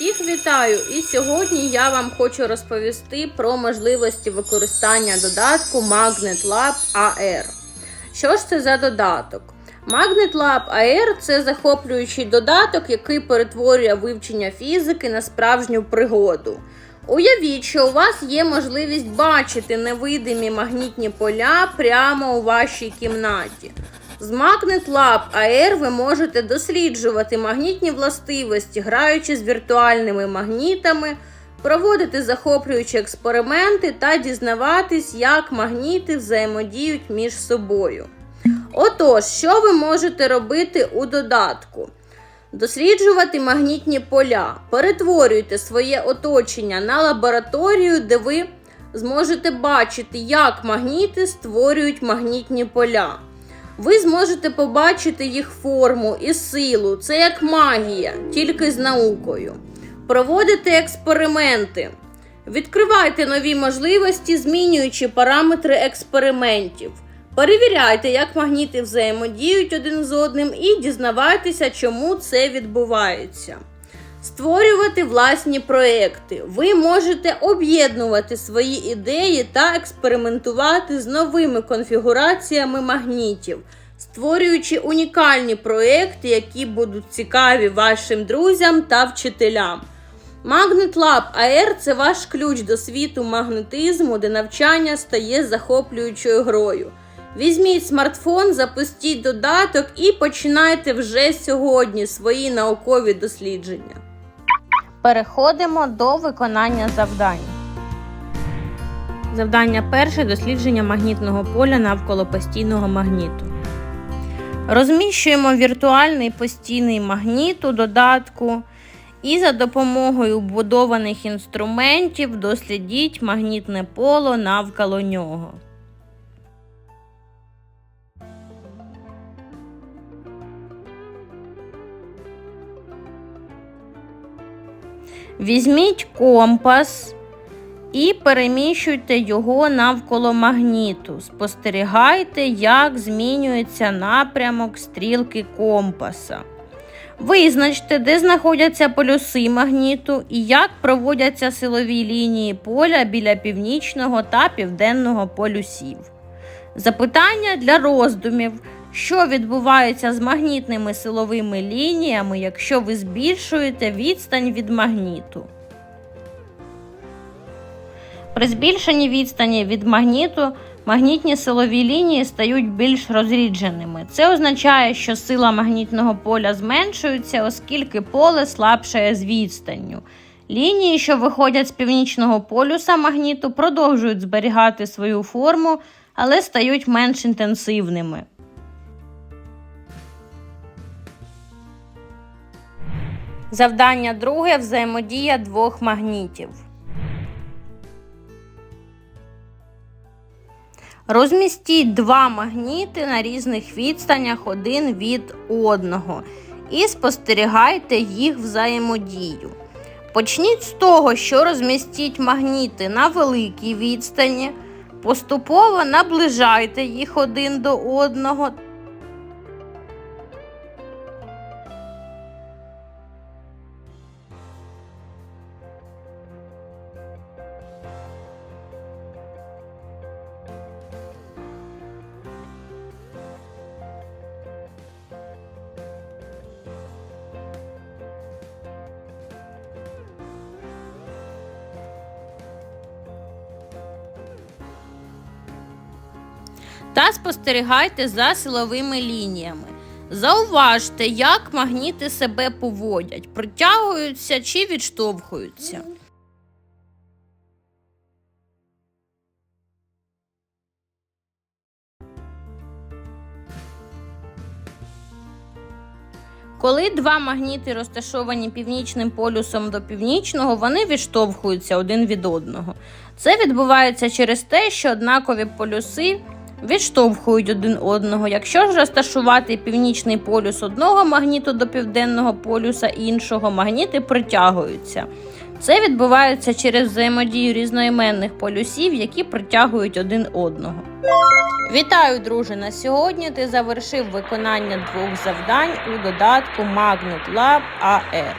Вітаю! І сьогодні я вам хочу розповісти про можливості використання додатку Magnet Lab AR. Що ж це за додаток? Magnet Lab AR – це захоплюючий додаток, який перетворює вивчення фізики на справжню пригоду. Уявіть, що у вас є можливість бачити невидимі магнітні поля прямо у вашій кімнаті. З Magnet Lab AR ви можете досліджувати магнітні властивості, граючи з віртуальними магнітами, проводити захоплюючі експерименти та дізнаватись, як магніти взаємодіють між собою. Отож, що ви можете робити у додатку? Досліджувати магнітні поля. Перетворюйте своє оточення на лабораторію, де ви зможете бачити, як магніти створюють магнітні поля. Ви зможете побачити їх форму і силу. Це як магія, тільки з наукою. Проводите експерименти. Відкривайте нові можливості, змінюючи параметри експериментів. Перевіряйте, як магніти взаємодіють один з одним, і дізнавайтеся, чому це відбувається. Створювати власні проекти. Ви можете об'єднувати свої ідеї та експериментувати з новими конфігураціями магнітів, створюючи унікальні проекти, які будуть цікаві вашим друзям та вчителям. Magnet Lab AR – це ваш ключ до світу магнетизму, де навчання стає захоплюючою грою. Візьміть смартфон, запустіть додаток і починайте вже сьогодні свої наукові дослідження. Переходимо до виконання завдань. Завдання перше дослідження магнітного поля навколо постійного магніту. Розміщуємо віртуальний постійний магніт у додатку і за допомогою вбудованих інструментів дослідіть магнітне поло навколо нього. Візьміть компас і переміщуйте його навколо магніту. Спостерігайте, як змінюється напрямок стрілки компаса. Визначте, де знаходяться полюси магніту і як проводяться силові лінії поля біля північного та південного полюсів. Запитання для роздумів. Що відбувається з магнітними силовими лініями, якщо ви збільшуєте відстань від магніту? При збільшенні відстані від магніту магнітні силові лінії стають більш розрідженими. Це означає, що сила магнітного поля зменшується, оскільки поле слабшає з відстанню. Лінії, що виходять з північного полюса магніту, продовжують зберігати свою форму, але стають менш інтенсивними. Завдання друге взаємодія двох магнітів. Розмістіть два магніти на різних відстанях один від одного і спостерігайте їх взаємодію. Почніть з того, що розмістіть магніти на великій відстані, поступово наближайте їх один до одного. Та спостерігайте за силовими лініями. Зауважте, як магніти себе поводять, притягуються чи відштовхуються. Коли два магніти розташовані північним полюсом до північного, вони відштовхуються один від одного. Це відбувається через те, що однакові полюси відштовхують один одного. Якщо ж розташувати північний полюс одного магніту до південного полюса іншого, магніти притягуються. Це відбувається через взаємодію різноіменних полюсів, які притягують один одного. Вітаю, друже! На сьогодні ти завершив виконання двох завдань у додатку Magnet Lab AR.